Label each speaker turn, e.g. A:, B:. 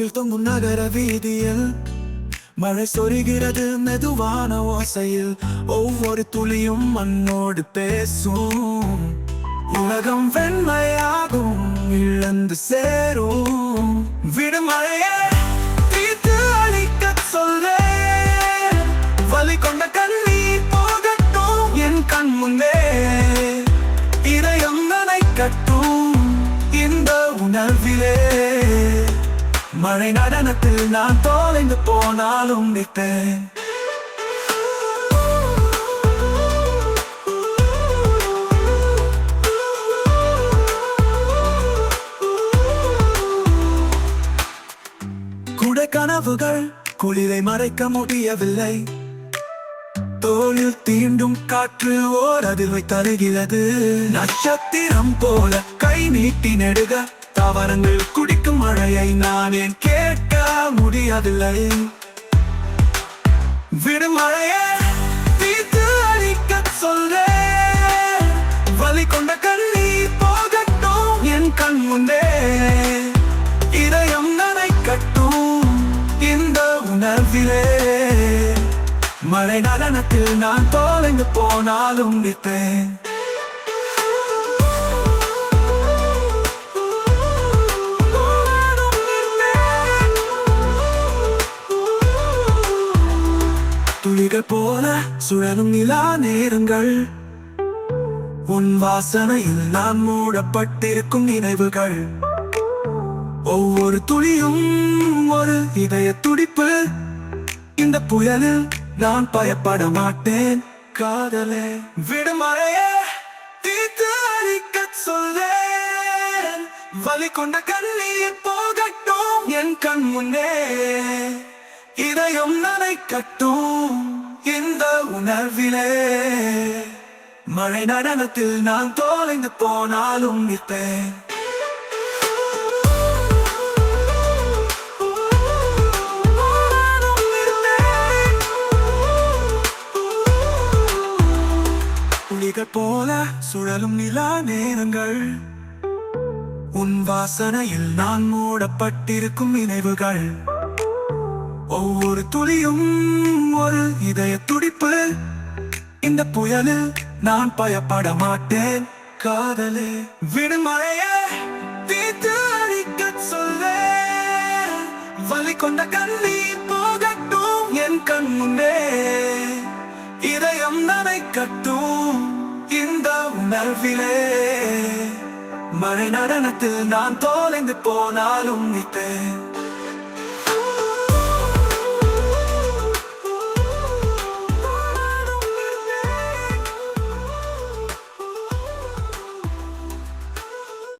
A: மூங்கில் தொங்கும் நகர வீதியில் மழை சொரிகிறது மெதுவான ஓசையில் ஒவ்வொரு துளியும் மண்ணோடு பேசும். உலகம் வெண்மையாகும் இழந்து சேரும். விடுமழையே தீர்த்து அழிக்க சொல்ல வலி கொண்ட கல்வி போகட்டும் என் கண் முன்னே. இதயம் நனைக்கட்டும் இந்த உணர்விலே. மழை நடனத்தில் நான் தோலைந்து போனாலும் நிற்பேன். கூட கனவுகள் குளிரை மறைக்க முடியவில்லை. தோளில் தீண்டும் காற்று ஓர் அதிர்வை தருகிறது. நட்சத்திரம் போல கை நீட்டி நெடுக. தாவரங்கள் குடிக்கும் மழையை நான் ஏன் கேட்க முடியவில்லை விடுமழையை தீர்த்து அழிக்க சொல்றேன் வலி கொண்ட கண்ணீர் போகட்டும் என் கண் முன்னே. இதயம் நனைக்கட்டும் இந்த உணர்விலே. மழை நடனத்தில் நான் தொலைந்து போனாலும் நிற்பேன். துளிகள் போல சுழலும் நிலா நேரங்கள். உன் வாசனையில் நான் மூடப்பட்டிருக்கும் நினைவுகள். ஒவ்வொரு துளியும் ஒரு இதய துடிப்பு. இந்த புயலில் நான் பயப்பட மாட்டேன். காதலே விடுமறையே தீர்த்து அழிக்கச் சொல்லேன். வலி கொண்ட கண்ணீர் போகட்டும் என் கண் முன்னே. இதயம் நனைக்கட்டும். இந்த உணர்விலே? மழை நடனத்தில் நான் தோலைந்து போனாலும் நிற்பேன். போல சுழலும் நிலா நேரங்கள். உன் வாசனையில் நான் மூடப்பட்டிருக்கும் நினைவுகள். ஒவ்வொரு துளியும் ஒரு இதய துடிப்பு. இந்த புயலில் நான் பயப்பட மாட்டேன். காதலே விடுமழையே தீர்த்து அழிக்க சொல்லேன் வலி கொண்ட கண்ணீர் போகட்டும் என் கண் முன்னே. இதயம் நனைக்கட்டும் இந்த உணர்விலே. மழை நடனத்தில் நான் தோலைந்து போனாலும் நிற்பேன்.